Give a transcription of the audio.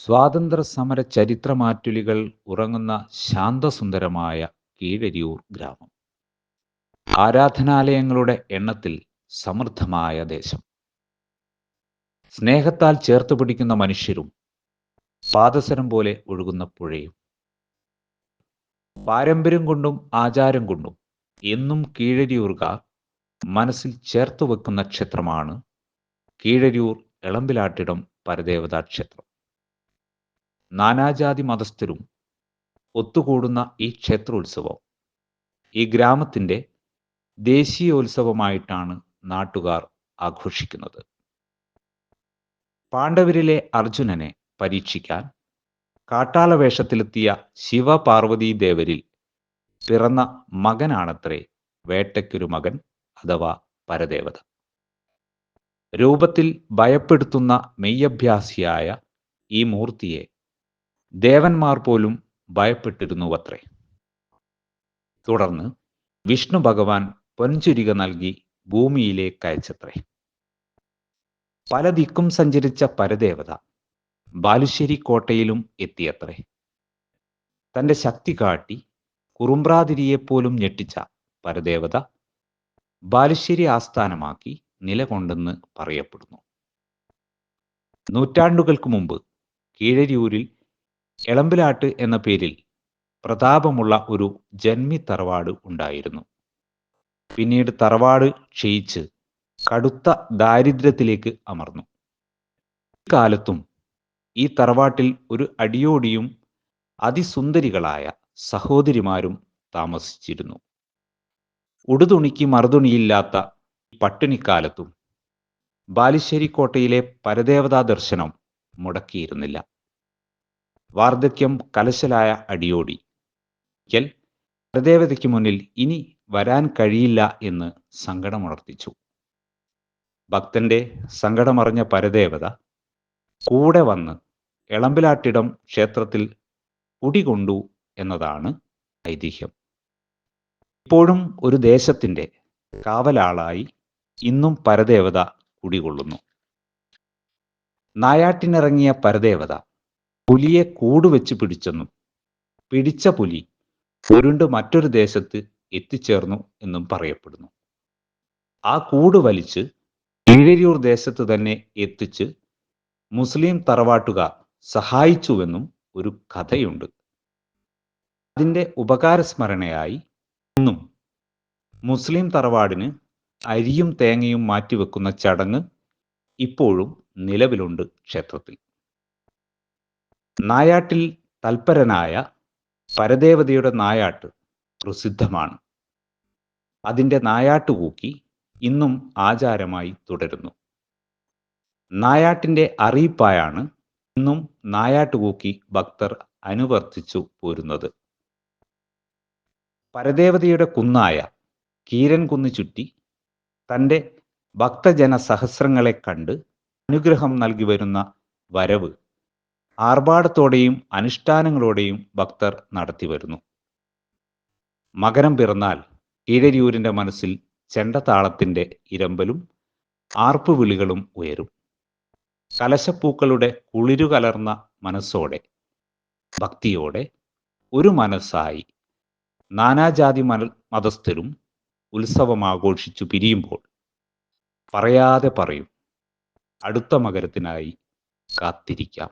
സ്വാതന്ത്ര്യ സമര ചരിത്രമാറ്റുലികൾ ഉറങ്ങുന്ന ശാന്തസുന്ദരമായ കീഴരിയൂർ ഗ്രാമം. ആരാധനാലയങ്ങളുടെ എണ്ണത്തിൽ സമൃദ്ധമായ ദേശം. സ്നേഹത്താൽ ചേർത്ത് പിടിക്കുന്ന മനുഷ്യരും പാദസരം പോലെ ഒഴുകുന്ന പുഴയും. പാരമ്പര്യം കൊണ്ടും ആചാരം കൊണ്ടും എന്നും കീഴരിയൂർകാർ മനസ്സിൽ ചേർത്ത് വെക്കുന്ന ക്ഷേത്രമാണ് കീഴരിയൂർ എളമ്പിലാട്ടിടം പരദേവതാ ക്ഷേത്രം. നാനാജാതി മതസ്ഥരും ഒത്തുകൂടുന്ന ഈ ക്ഷേത്രോത്സവം ഈ ഗ്രാമത്തിന്റെ ദേശീയോത്സവമായിട്ടാണ് നാട്ടുകാർ ആഘോഷിക്കുന്നത്. പാണ്ഡവരിലെ അർജുനനെ പരീക്ഷിക്കാൻ കാട്ടാള വേഷത്തിലെത്തിയ ശിവപാർവതി ദേവരിൽ പിറന്ന മകനാണത്രേ വേട്ടയ്ക്കൊരു മകൻ അഥവാ പരദേവത. രൂപത്തിൽ ഭയപ്പെടുത്തുന്ന മെയ്യഭ്യാസിയായ ഈ മൂർത്തിയെ ദേവന്മാർ പോലും ഭയപ്പെട്ടിരുന്നുവത്രേ. തുടർന്ന് വിഷ്ണു ഭഗവാൻ പൊൻചുരിക നൽകി ഭൂമിയിലേക്ക് അയച്ചത്രേ പല ദിക്കും സഞ്ചരിച്ച പരദേവത ബാലുശ്ശേരി കോട്ടയിലും എത്തിയത്രേ. തന്റെ ശക്തി കാട്ടി കുറുമ്പ്രാതിരിയെപ്പോലും ഞെട്ടിച്ച പരദേവത ബാലുശ്ശേരി ആസ്ഥാനമാക്കി നിലകൊണ്ടെന്ന് പറയപ്പെടുന്നു. നൂറ്റാണ്ടുകൾക്ക് മുമ്പ് കീഴരിയൂരിൽ എളമ്പിലാട്ട് എന്ന പേരിൽ പ്രതാപമുള്ള ഒരു ജന്മി തറവാട് ഉണ്ടായിരുന്നു. പിന്നീട് തറവാട് ക്ഷയിച്ച് കടുത്ത ദാരിദ്ര്യത്തിലേക്ക് അമർന്നു. കാലത്തും ഈ തറവാട്ടിൽ ഒരു അടിയോടിയും അതിസുന്ദരികളായ സഹോദരിമാരും താമസിച്ചിരുന്നു. ഉടുതുണിക്ക് മറുതുണിയില്ലാത്ത പട്ടിണിക്കാലത്തും ബാലുശ്ശേരി കോട്ടയിലെ പരദേവതാ ദർശനം മുടക്കിയിരുന്നില്ല. വാർദ്ധക്യം കലശലായ അടിയോടി. ഒരിക്കൽ പരദേവതയ്ക്ക് മുന്നിൽ ഇനി വരാൻ കഴിയില്ല എന്ന് സങ്കടമുണർത്തിച്ചു. ഭക്തന്റെ സങ്കടമറിഞ്ഞ പരദേവത കൂടെ വന്ന് എളമ്പിലാട്ടിടം ക്ഷേത്രത്തിൽ കുടികൊണ്ടു എന്നതാണ് ഐതിഹ്യം. ഇപ്പോഴും ഒരു ദേശത്തിന്റെ കാവലാളായി ഇന്നും പരദേവത കുടികൊള്ളുന്നു. നായാട്ടിനിറങ്ങിയ പരദേവത പുലിയെ കൂടുവെച്ച് പിടിച്ചെന്നും പിടിച്ച പുലി ഉരുണ്ട് മറ്റൊരു ദേശത്ത് എത്തിച്ചേർന്നു എന്നും പറയപ്പെടുന്നു. ആ കൂട് വലിച്ച് കീഴരിയൂർ ദേശത്ത് തന്നെ എത്തിച്ച് മുസ്ലിം തറവാട്ടുകാർ സഹായിച്ചുവെന്നും ഒരു കഥയുണ്ട്. അതിന്റെ ഉപകാരസ്മരണയായി ഇന്നും മുസ്ലിം തറവാടിന് അരിയും തേങ്ങയും മാറ്റിവെക്കുന്ന ചടങ്ങ് ഇപ്പോഴും നിലവിലുണ്ട് ക്ഷേത്രത്തിൽ. നായാട്ടിൽ തൽപരനായ പരദേവതയുടെ നായാട്ട് പ്രസിദ്ധമാണ്. അതിന്റെ നായാട്ടുകൂക്കി ഇന്നും ആചാരമായി തുടരുന്നു. നായാട്ടിന്റെ അറിയിപ്പായാണ് ഇന്നും നായാട്ട് നായാട്ടുകൂക്കി ഭക്തർ അനുവർത്തിച്ചു പോരുന്നത്. പരദേവതയുടെ കുന്നായ കീരൻ കുന്ന് ചുറ്റി തന്റെ ഭക്തജന സഹസ്രങ്ങളെ കണ്ട് അനുഗ്രഹം നൽകി വരുന്ന വരവ് ആർഭാടത്തോടെയും അനുഷ്ഠാനങ്ങളോടെയും ഭക്തർ നടത്തി വരുന്നു മകരം പിറന്നാൽ കീഴരിയൂരിന്റെ മനസ്സിൽ ചെണ്ടതാളത്തിന്റെ ഇരമ്പലും ആർപ്പുവിളികളും ഉയരും. കലശപ്പൂക്കളുടെ കുളിരുകലർന്ന മനസ്സോടെ ഭക്തിയോടെ ഒരു മനസ്സായി നാനാജാതി മന മതസ്ഥരും ഉത്സവം ആഘോഷിച്ചു പിരിയുമ്പോൾ പറയാതെ പറയും അടുത്ത മകരത്തിനായി കാത്തിരിക്കാം.